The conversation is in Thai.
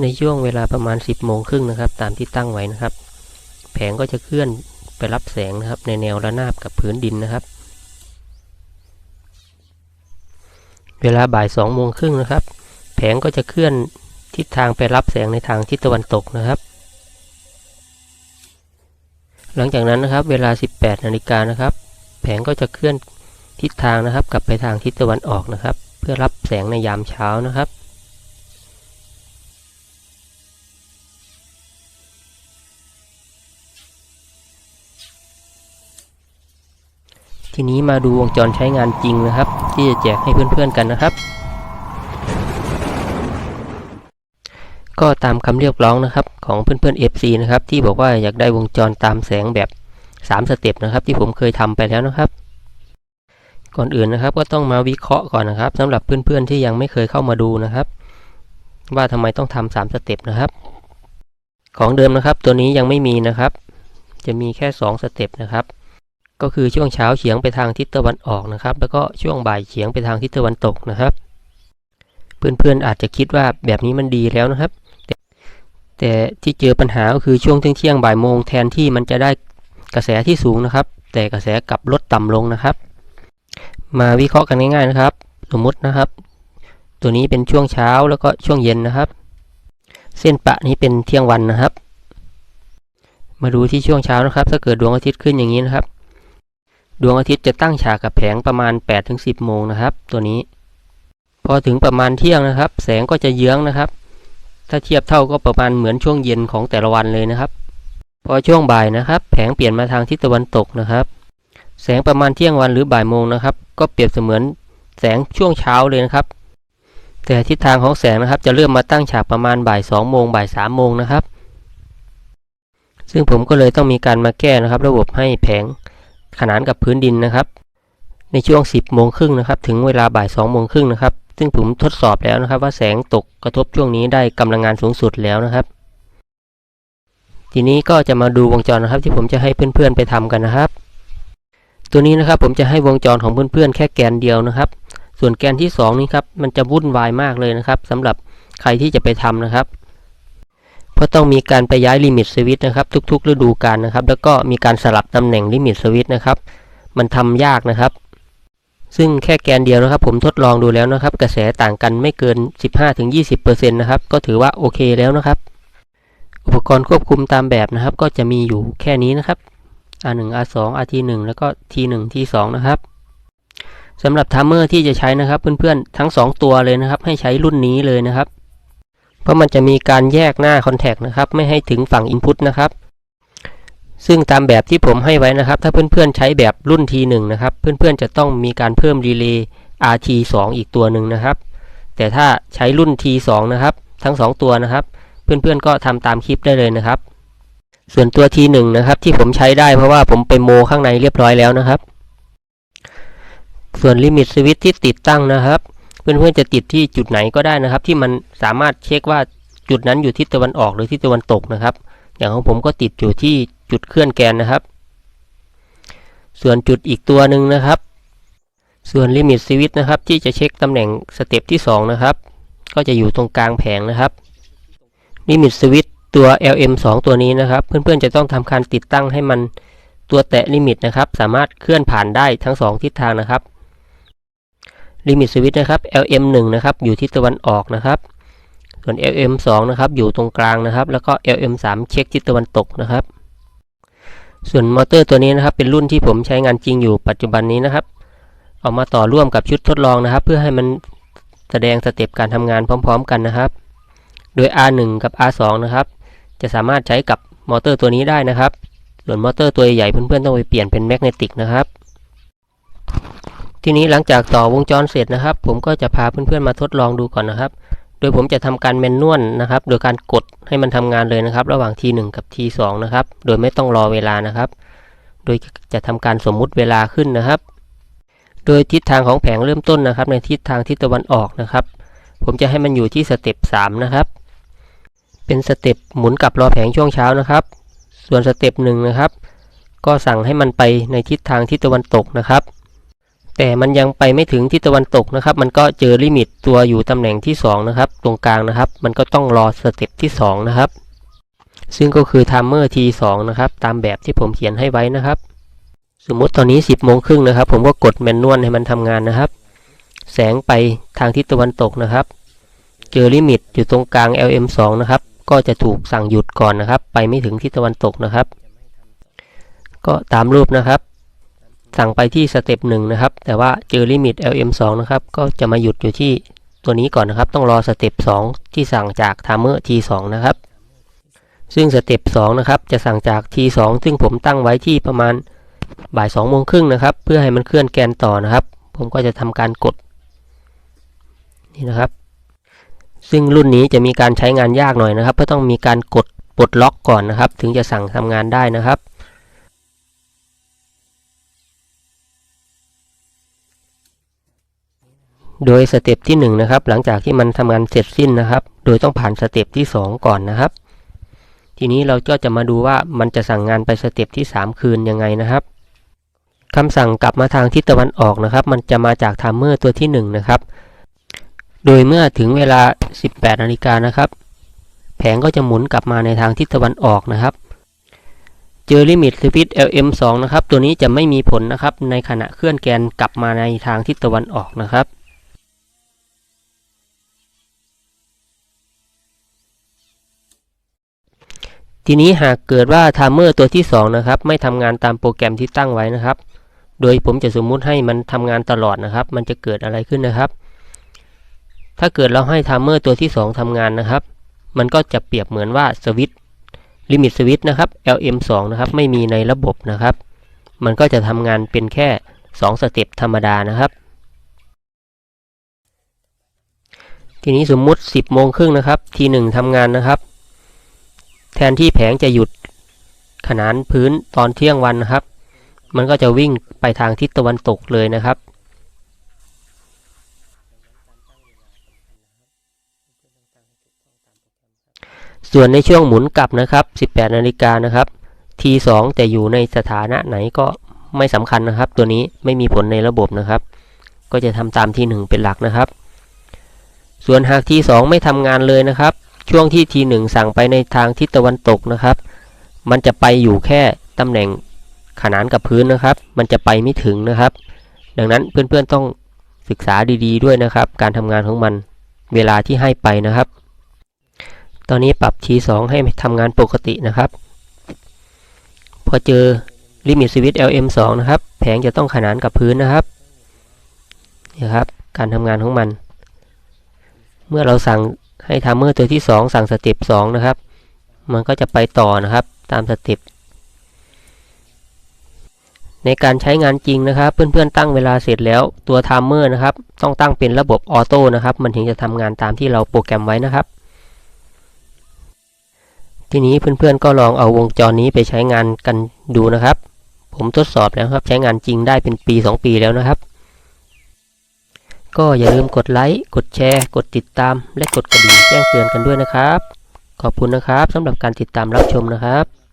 ในช่วงเวลาประมาณ 10โมงครึ่งนะครับ ตามที่ตั้งไว้นะครับ แผงก็จะเคลื่อนไปรับแสงนะครับ ในแนวระนาบกับพื้นดินนะครับ เวลาบ่าย2โมงครึ่งนะครับ แผงก็จะเคลื่อนทิศทางไปรับแสงในทางทิศตะวันตกนะครับ หลังจากนั้นนะครับ เวลา 18นาฬิกานะครับ แผงก็จะเคลื่อนทิศทางนะครับ กลับไปทางทิศตะวันออกนะครับ เพื่อรับแสงในยามเช้านะครับ ทีนี้มาดูวงจรใช้งานจริงนะครับ ที่จะแจกให้เพื่อนๆกันนะครับ ก็ตามคำเรียกร้องนะครับของเพื่อนๆ FC นะครับที่บอกว่าอยากได้วงจรตามแสงแบบ 3 สเต็ปนะครับ ที่ผมเคยทำไปแล้วนะครับ ก่อนอื่นนะครับก็ต้องมาวิเคราะห์ก่อนนะครับสำหรับเพื่อนๆที่ยังไม่เคยเข้ามาดูนะครับ ว่าทำไมต้องทำสามสเต็ปนะครับ ของเดิมนะครับ ตัวนี้ยังไม่มีนะครับ จะมีแค่ 2 สเต็ปนะครับ ก็คือช่วงเช้าเฉียงไปทางทิศตะวันออกนะครับ แล้วก็ช่วงบ่ายเฉียงไปทางทิศตะวันตกนะครับ เพื่อนๆอาจจะคิดว่าแบบนี้มันดีแล้วนะครับ แต่แต่ที่เจอปัญหาก็คือช่วงเที่ยงบ่ายโมงแทนที่มันจะได้กระแสที่สูงนะครับ แต่กระแสกลับลดต่ำลงนะครับ มาวิเคราะห์กันง่ายๆนะครับ สมมุตินะครับ ตัวนี้เป็นช่วงเช้าแล้วก็ช่วงเย็นนะครับ เส้นปะนี้เป็นเที่ยงวันนะครับ มาดูที่ช่วงเช้านะครับ ถ้าเกิดดวงอาทิตย์ขึ้นอย่างนี้นะครับ ดวงอาทิตย์จะตั้งฉากกับแผงประมาณ 8-10 โมงนะครับ ตัวนี้ พอถึงประมาณเที่ยงนะครับ แสงก็จะเยื้องนะครับ ถ้าเทียบเท่าก็ประมาณเหมือนช่วงเย็นของแต่ละวันเลยนะครับ พอช่วงบ่ายนะครับ แผงเปลี่ยนมาทางทิศตะวันตกนะครับ แสงประมาณเที่ยงวันหรือบ่ายโมงนะครับ ก็เปรียบเสมือนแสงช่วงเช้าเลยนะครับ แต่ทิศทางของแสงนะครับ จะเริ่มมาตั้งฉากประมาณบ่าย2โมงบ่าย3โมงนะครับ ซึ่งผมก็เลยต้องมีการมาแก้นะครับ ระบบให้แผง ขนานกับพื้นดินนะครับ ในช่วง 10โมงครึ่งนะครับ ถึงเวลาบ่าย2โมงครึ่งนะครับ ซึ่งผมทดสอบแล้วนะครับ ว่าแสงตกกระทบช่วงนี้ได้กำลังงานสูงสุดแล้วนะครับ ทีนี้ก็จะมาดูวงจรนะครับ ที่ผมจะให้เพื่อนๆไปทำกันนะครับ ตัวนี้นะครับผมจะให้วงจรของเพื่อนๆแค่แกนเดียวนะครับ ส่วนแกนที่ 2 นี้ครับมันจะวุ่นวายมากเลยนะครับสำหรับใครที่จะไปทำนะครับ เพราะต้องมีการไปย้ายลิมิตสวิตนะครับ ทุกๆ ฤดูกาลนะครับ แล้วก็มีการสลับตำแหน่งลิมิตสวิตนะครับ มันทำยากนะครับ ซึ่งแค่แกนเดียวนะครับ ผมทดลองดูแล้วนะครับ กระแสต่างกันไม่เกิน 15-20%นะครับ ก็ถือว่าโอเคแล้วนะครับ อุปกรณ์ควบคุมตามแบบนะครับ ก็จะมีอยู่แค่นี้นะครับ R1 R2 RT1 แล้วก็ T1 T2 นะครับสำหรับทัมเมอร์ที่จะใช้นะครับ เพื่อนๆทั้ง 2 ตัวเลยนะครับ ให้ใช้รุ่นนี้เลยนะครับ เพราะมันจะมีการแยกหน้าคอนแทคนะครับ ไม่ให้ถึงฝั่ง Input นะครับ ซึ่งตามแบบที่ผมให้ไว้นะครับ ถ้าเพื่อนๆใช้แบบรุ่น T1 นะครับ เพื่อนๆจะต้องมีการเพิ่มรีเลย์ RT2 อีกตัวหนึ่งนะครับ แต่ถ้าใช้รุ่น T2 นะครับ ทั้ง 2 ตัวนะครับ เพื่อนๆก็ทำตามคลิปได้เลยนะครับ ส่วนตัว T1 นะครับ ที่ผมใช้ได้เพราะว่าผมไปโมข้างในเรียบร้อยแล้วนะครับ ส่วนลิมิตสวิตที่ติดตั้งนะครับ เพื่อนๆจะติดที่จุดไหนก็ได้นะครับ ที่มันสามารถเช็คว่าจุดนั้นอยู่ทิศตะวันออกหรือทิศตะวันตกนะครับ อย่างของผมก็ติดอยู่ที่จุดเคลื่อนแกนนะครับ ส่วนจุดอีกตัวหนึ่งนะครับ ส่วนลิมิตสวิตนะครับ ที่จะเช็คตำแหน่งสเต็ปที่ 2 นะครับ ก็จะอยู่ตรงกลางแผงนะครับลิมิตสวิตตัว LM2 ตัวนี้นะครับ เพื่อนๆจะต้องทำการติดตั้งให้มันตัวแตะลิมิตนะครับ สามารถเคลื่อนผ่านได้ทั้ง 2 ทิศทางนะครับ ลิมิตสวิตนะครับ LM1 นะครับอยู่ทิศตะวันออกนะครับ ส่วน LM2 นะครับอยู่ตรงกลางนะครับ แล้วก็ LM3 เช็คทิศตะวันตกนะครับ ส่วนมอเตอร์ตัวนี้นะครับ เป็นรุ่นที่ผมใช้งานจริงอยู่ปัจจุบันนี้นะครับเอามาต่อร่วมกับชุดทดลองนะครับ เพื่อให้มันแสดงสเต็ปการทำงานพร้อม ๆ กันนะครับ โดย R1 กับ R2 นะครับ จะสามารถใช้กับมอเตอร์ตัวนี้ได้นะครับ ส่วนมอเตอร์ตัวใหญ่เพื่อนๆต้องไปเปลี่ยนเป็นแมกเนติกนะครับ ทีนี้หลังจากต่อวงจรเสร็จนะครับ ผมก็จะพาเพื่อนๆมาทดลองดูก่อนนะครับ โดยผมจะทำการแมนนวลนะครับ โดยการกดให้มันทำงานเลยนะครับ ระหว่าง T1 กับ T2 นะครับ โดยไม่ต้องรอเวลานะครับ โดยจะทำการสมมุติเวลาขึ้นนะครับ โดยทิศทางของแผงเริ่มต้นนะครับ ในทิศทางทิศตะวันออกนะครับ ผมจะให้มันอยู่ที่สเต็ป3นะครับ เป็นสเต็ปหมุนกลับรอแผงช่วงเช้านะครับ ส่วนสเต็ปหนึ่งนะครับ ก็สั่งให้มันไปในทิศทางทิศตะวันตกนะครับ แต่มันยังไปไม่ถึงทิศตะวันตกนะครับ มันก็เจอลิมิตตัวอยู่ตำแหน่งที่สองนะครับ ตรงกลางนะครับ มันก็ต้องรอสเต็ปที่สองนะครับ ซึ่งก็คือ timer t2 นะครับ ตามแบบที่ผมเขียนให้ไว้นะครับ สมมติตอนนี้ 10โมงครึ่งนะครับ ผมก็กดแมนนวลให้มันทำงานนะครับ แสงไปทางทิศตะวันตกนะครับ เจอลิมิตอยู่ตรงกลาง LM2 นะครับ ก็จะถูกสั่งหยุดก่อนนะครับ ไปไม่ถึงทิศตะวันตกนะครับ ก็ตามรูปนะครับ สั่งไปที่สเต็ปหนึ่งนะครับ แต่ว่าเจอลิมิต LM2 นะครับ ก็จะมาหยุดอยู่ที่ตัวนี้ก่อนนะครับ ต้องรอสเต็ป2ที่สั่งจาก timer T2 นะครับ ซึ่งสเต็ป2นะครับ จะสั่งจาก T2 ซึ่งผมตั้งไว้ที่ประมาณบ่าย2โมงครึ่งนะครับ เพื่อให้มันเคลื่อนแกนต่อนะครับ ผมก็จะทำการกด นี่นะครับ ซึ่งรุ่นนี้จะมีการใช้งานยากหน่อยนะครับ เพราะต้องมีการกดปลดล็อกก่อนนะครับ ถึงจะสั่งทำงานได้นะครับ โดยสเต็ปที่1นะครับหลังจากที่มันทำงานเสร็จสิ้นนะครับ โดยต้องผ่านสเต็ปที่ 2 ก่อนนะครับ ทีนี้เราก็จะมาดูว่ามันจะสั่งงานไปสเต็ปที่ 3 คืนยังไงนะครับคำสั่งกลับมาทางทิศตะวันออกนะครับ มันจะมาจากไทม์เมอร์ตัวที่1นะครับโดยเมื่อถึงเวลา 18นาฬิกานะครับ แผงก็จะหมุนกลับมาในทางทิศตะวันออกนะครับเจอลิมิตสวิต LM2 นะครับ ตัวนี้จะไม่มีผลนะครับ ในขณะเคลื่อนแกนกลับมาในทางทิศตะวันออกนะครับ ทีนี้หากเกิดว่าไทม์เมอร์ตัวที่ 2 นะครับ ไม่ทำงานตามโปรแกรมที่ตั้งไว้นะครับ โดยผมจะสมมุติให้มันทำงานตลอดนะครับ มันจะเกิดอะไรขึ้นนะครับ ถ้าเกิดเราให้ไทม์เมอร์ตัวที่ 2ทำงานนะครับ มันก็จะเปรียบเหมือนว่าสวิตช์ลิมิตสวิตนะครับ LM2 นะครับ ไม่มีในระบบนะครับ มันก็จะทำงานเป็นแค่ 2 สเต็ปธรรมดานะครับ ทีนี้สมมุติ 10โมงครึ่งนะครับทีหนึ่งทำงานนะครับ แทนที่แผงจะหยุดขนานพื้นตอนเที่ยงวันนะครับ มันก็จะวิ่งไปทางทิศตะวันตกเลยนะครับ ส่วนในช่วงหมุนกลับนะครับ 18 นาฬิกานะครับ T2 จะอยู่ในสถานะไหนก็ไม่สำคัญนะครับ ตัวนี้ไม่มีผลในระบบนะครับ ก็จะทำตามที่ 1 เป็นหลักนะครับ ส่วนหาก T2 ไม่ทำงานเลยนะครับ ช่วงที่ T1 สั่งไปในทางทิศตะวันตกนะครับ มันจะไปอยู่แค่ตำแหน่งขนานกับพื้นนะครับ มันจะไปไม่ถึงนะครับ ดังนั้นเพื่อนๆต้องศึกษาดีๆด้วยนะครับ การทำงานของมันเวลาที่ให้ไปนะครับ ตอนนี้ปรับ T2 ให้ทำงานปกตินะครับ พอเจอลิมิตสวิตช์ LM2 นะครับ แผงจะต้องขนานกับพื้นนะครับนี่ครับ การทำงานของมัน เมื่อเราสั่ง ให้ไทม์เมอร์ตัวที่ 2 สั่งสเต็ป2นะครับ มันก็จะไปต่อนะครับตามสเต็ปในการใช้งานจริงนะครับ เพื่อนๆตั้งเวลาเสร็จแล้วตัวไทม์เมอร์นะครับ ต้องตั้งเป็นระบบออโต้นะครับ มันถึงจะทำงานตามที่เราโปรแกรมไว้นะครับ ทีนี้เพื่อนๆก็ลองเอาวงจรนี้ไปใช้งานกันดูนะครับ ผมทดสอบแล้วครับใช้งานจริงได้เป็นปี 2 ปีแล้วนะครับ ก็อย่าลืมกดไลค์ กดแชร์ กดติดตาม และกดกระดิ่งแจ้งเตือนกันด้วยนะครับ ขอบคุณนะครับสำหรับการติดตามรับชมนะครับ